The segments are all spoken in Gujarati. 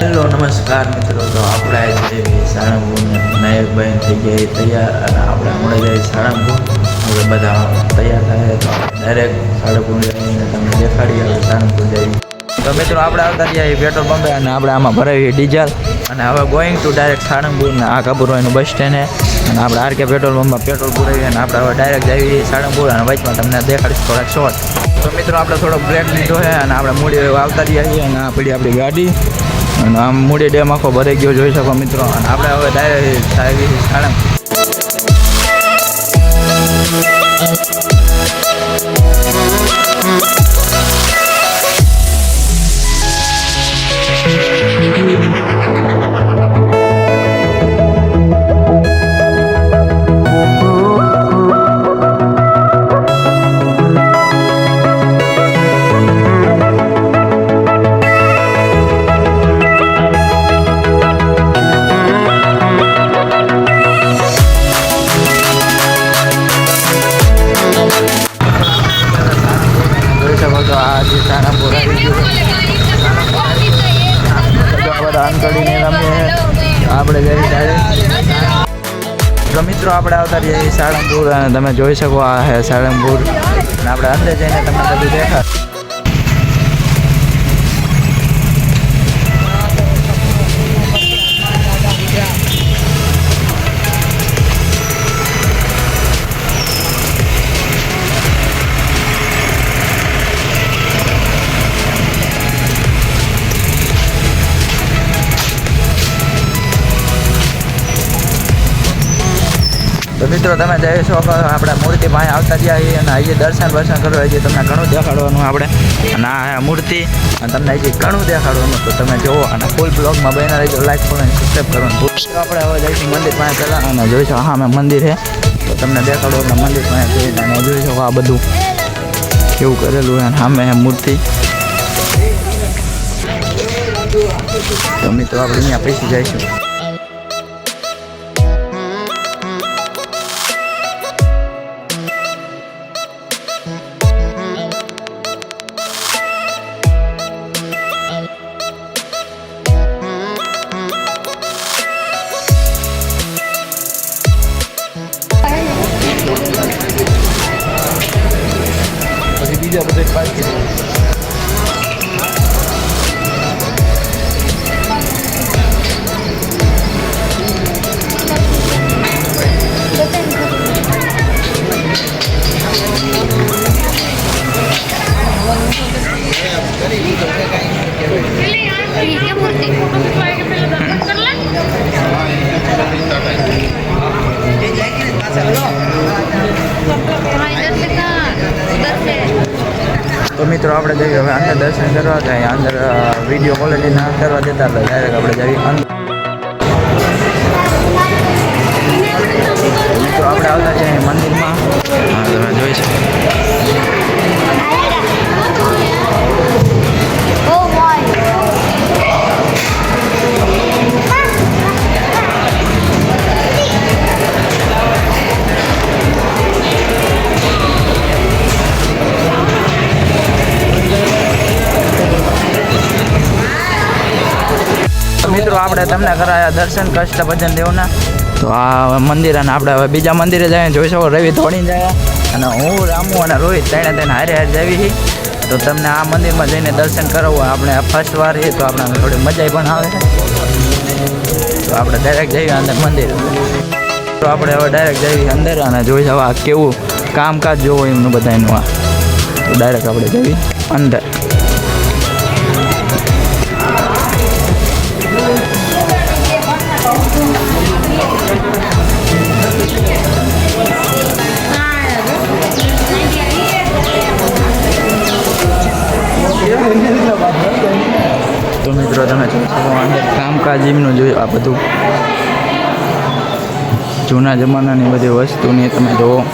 હેલો, નમસ્કાર મિત્રો. તો આપણે આજે સાળંગપુર નાયકભાઈ થઈ ગયા તૈયાર અને આપણે હમણાં જાય સાળંગપુર હવે બધા તૈયાર થાય તો ડાયરેક્ટ સાળંગપુર જઈને તમને દેખાડીએ આવે સાળંગપુર જઈએ તો મિત્રો, આપણે આવતા રહ્યા પેટ્રોલ પંપે અને આપણે આમાં ભરાવીએ ડીઝલ. અને હવે ગોઈંગ ટુ ડાયરેક્ટ સાળંગપુર ને આ કપૂરવાઈનું બસ સ્ટેન્ડ અને આપણે આર કે પેટ્રોલ પંપમાં પેટ્રોલ પુરાવીએ અને આપણે હવે ડાયરેક્ટ જઈએ સાળંગપુર અને વચમાં તમને દેખાડીશ થોડાક શોર્ટ તો મિત્રો, આપણે થોડો બ્રેક લીધો છે અને આપણે મૂડી આવતા રહ્યા અને આ પડી આપણી ગાડી. અને આમ મૂડી ડેમ આખો ભરાઈ ગયો, જોઈ શકો મિત્રો. અને આપણે હવે ડાયરેક્ટ સાહેબ સાળંગ જોઈ શકો છો દાન કરીને રમીએ આપણે જઈ તો મિત્રો, આપણે આવતા રહીએ સાળંગપુર અને તમે જોઈ શકો આ સાળંગપુર. અને આપણે અંદર જઈને તમને બધું દેખાડ તો મિત્રો, તમે જઈ શકો આપણે મૂર્તિ પાસે આવતા જઈએ અને આજે દર્શન વર્શન કરવા હજી તમને ઘણું દેખાડવાનું આપણે. અને આ મૂર્તિ. અને તમને હજી ઘણું દેખાડવાનું. તો તમે જુઓ અને ફૂલ બ્લોગમાં બહેના રહેજો. લાઈક કરો અને સબસ્ક્રાઈબ કરવાનું. તો આપણે હવે જઈશું મંદિર પાસે પહેલાં અને જોઈશું. હા, મેં મંદિર છે. તો તમને દેખાડો આપણે મંદિર પાસે જઈને અને જોઈ આ બધું કેવું કરેલું અને સામે મૂર્તિ. તો મિત્રો, આપણે અહીંયા પૈસી જઈશું. પછી બીજા આપણે જઈએ, હવે અંદર દર્શન કરવા જાય અંદર વીડિયો ક્વોલિટી કરવા દેતા એટલે ડાયરેક્ટ આપણે જઈએ અંદર મિત્રો, આપણે આવતા છીએ મંદિરમાં. તમે જોઈ શકો. આપણે તમને કરાયા દર્શન કષ્ટ ભજન દેવના. તો આ મંદિર અને આપણે હવે બીજા મંદિરે જઈને જોઈ શકો, રવિ ધોણી જાય. અને હું, રામુ અને રોહિત ત્રણે તેને હારે હારે જવી છીએ તો તમને આ મંદિરમાં જઈને દર્શન કરાવવું આપણે ફર્સ્ટ વાર છે તો આપણે થોડી મજા પણ આવે. છે તો આપણે ડાયરેક્ટ જઈએ અંદર મંદિર. તો આપણે હવે ડાયરેક્ટ જઈએ અંદર અને જોઈ જવા કેવું કામકાજ જોવો એમનું બધા એનું આ. તો ડાયરેક્ટ આપણે જઈએ અંદર. અંદર જીમનું જોયું આ બધું? જૂના જમાનાની બધી વસ્તુની તમે જુઓ.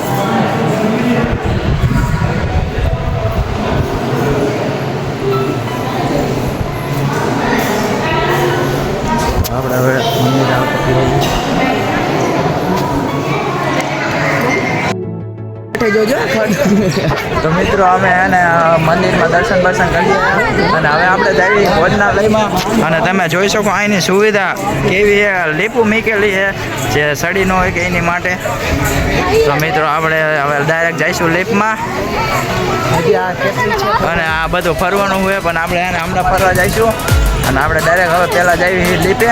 આપણે હવે મંદિર આવતા જોજો. તો મિત્રો અમે એને મંદિરમાં દર્શન બર્શન કરી અને હવે આપણે જઈએ ભોજનાલયમાં. અને તમે જોઈ શકો અહીંની સુવિધા કેવી છે. લીપું મૂકેલી છે, જે સડી ન હોય કે એની માટે. તો મિત્રો, આપણે હવે ડાયરેક્ટ જઈશું લીપમાં અને આ બધું ફરવાનું હોય પણ આપણે એને હમણાં ફરવા જઈશું. અને આપણે ડાયરેક્ટ હવે પહેલાં જઈએ લીપે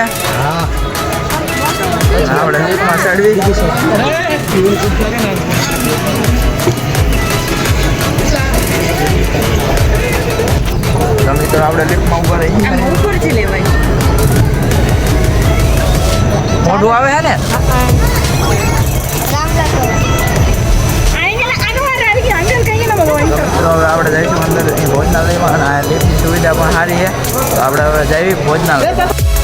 આપણે લીપમાં ચડવી તો મિત્રો આપણે ઉપર રહી મોઢું આવે છે ને? તો. હવે આપણે જઈશું અંદર. ભોજનાલયમાં અને લિફ્ટની સુવિધા પણ સારી છે. તો આપણે હવે જઈએ ભોજનાલય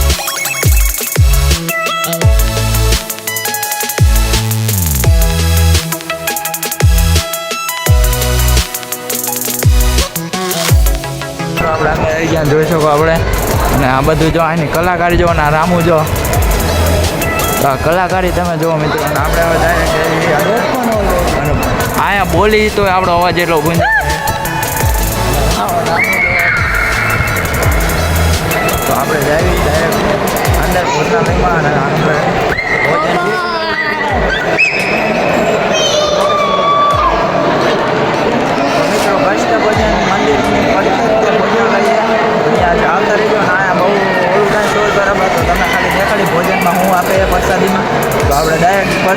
આપણે. અને આ બધું જો આની કલાકારી જો અને આ રામુ જો. આ કલાકારી તમે જુઓ મિત્રો આપણે હવે આયા બોલી તો આપણો અવાજ એટલો ગુંજ તો આપણે ડાયરેક્ટ અંદર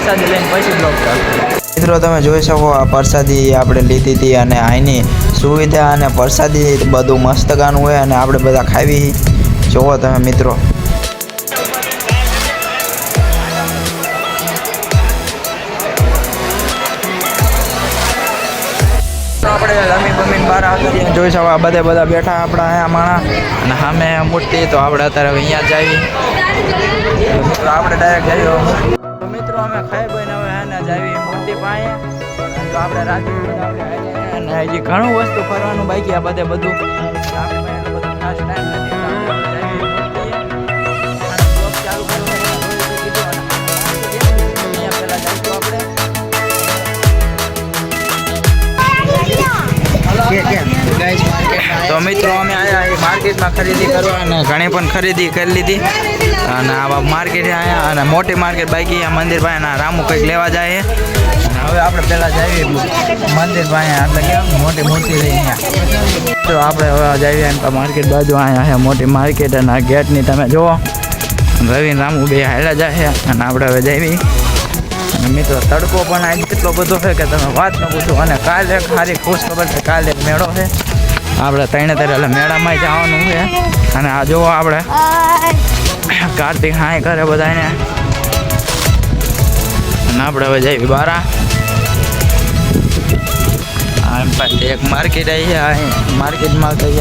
પ્રસાદી લઈને પછી બ્લોક ચાલુ મિત્રો, તમે જોઈ શકો આ પ્રસાદી આપણે લીધી હતી અને અહીંની સુવિધા અને પ્રસાદી બધું મસ્તકાનું હોય અને આપણે બધા ખાવી. જોવો તમે, મિત્રો. જોઈ શકો આ બધા બધા બેઠા આપણા અહીંયા માણા. અને સામે મૂર્તિ, તો આપણે અત્યારે અહીંયા જઈએ આવી. આપણે ડાયરેક્ટ જઈએ મિત્રો, અમે ખાઈ બહીને હવે એને જાવી મૂર્તિ પાસે તો આપણે રાત્રે ઘણું વસ્તુ ફરવાનું બાકી આ બધે બધું. આપણે બધું ખાસ ટાઈમ નથી માર્કેટમાં ખરીદી કરવા અને ઘણી પણ ખરીદી કરી લીધી. અને આવા માર્કેટ અહીંયા, અને મોટી માર્કેટ બાકી આ મંદિર ના રામુ કંઈક લેવા જાય. હવે આપણે પહેલાં જઈએ મંદિર પાસે એટલે કે મોટી મૂર્તિ લઈ અહીંયા. તો આપણે હવે જઈએ તો માર્કેટ બાજુ અહીંયા મોટી માર્કેટ અને આ ગેટની તમે જુઓ. રવિ રામુ બે હાલ્યા જાય છે. અને આપણે હવે જઈએ. મિત્રો, તડકો પણ આજ કેટલો બધો છે કે તમે વાત ન પૂછો. અને કાલે ખારી ખુશ ખબર છે, કાલે મેળો છે. આપણે ત્રણે ત્રણ એટલે મેળામાં જવાનું છે. અને આ જોવો આપણે. કાર્તિક હાય કરે બધાને. અને આપણે હવે જઈએ બારા. એક માર્કેટ આવી છે માર્કેટમાં કઈ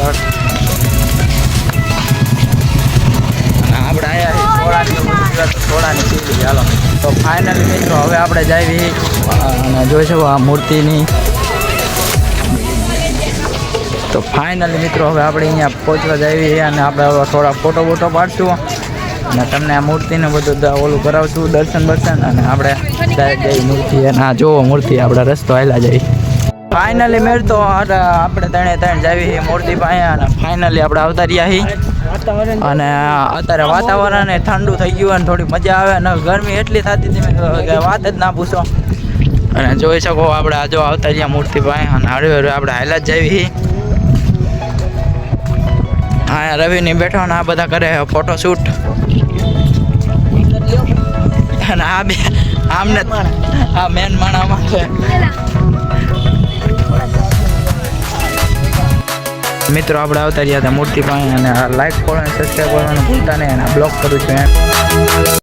આપણે આવ્યા છીએ સોળાની ગુજરાત સોળાની સીડી. ચાલો તો ફાઇનલી મિત્રો, હવે આપણે જઈએ. અને જોઈ શકો આ મૂર્તિની તો ફાઇનલી મિત્રો, હવે આપણે અહીંયા પહોંચવા જઈએ અને આપણે હવે થોડા ફોટો વોટો પાડશું. અને તમને આ મૂર્તિને બધું ઓલું કરાવશું, દર્શન બર્શન, અને આપણે જઈ મૂર્તિ. અને આ જોવો મૂર્તિ, આપણે રસ્તો આવેલા જઈએ ફાઇનલી મેળ તો આપણે ત્રણે ત્રણ જાવી મૂર્તિ પાસે, અને ફાઇનલી આપણે આવતા રહ્યા છીએ. અને અત્યારે વાતાવરણ ઠંડુ થઈ ગયું અને થોડી મજા આવે અને ગરમી એટલી થતી હતી કે વાત જ ના પૂછો. અને જોઈ શકો, આપણે આજો આવતા રહ્યા મૂર્તિ પાસે, અને હળવે હળવે આપણે હાઈલા જ જઈએ હા રવિની બેઠો ને આ બધા કરે ફોટો શૂટ અને આ બે આમને આ મેન માણામાં છે મિત્રો, આપણે આવતા રહ્યા હતા મૂર્તિ પાસે અને લાઈક કરો અને સબસ્ક્રાઈબ કરવાનું ભૂલતા નહીં અને બ્લોક કરું છું, એમ.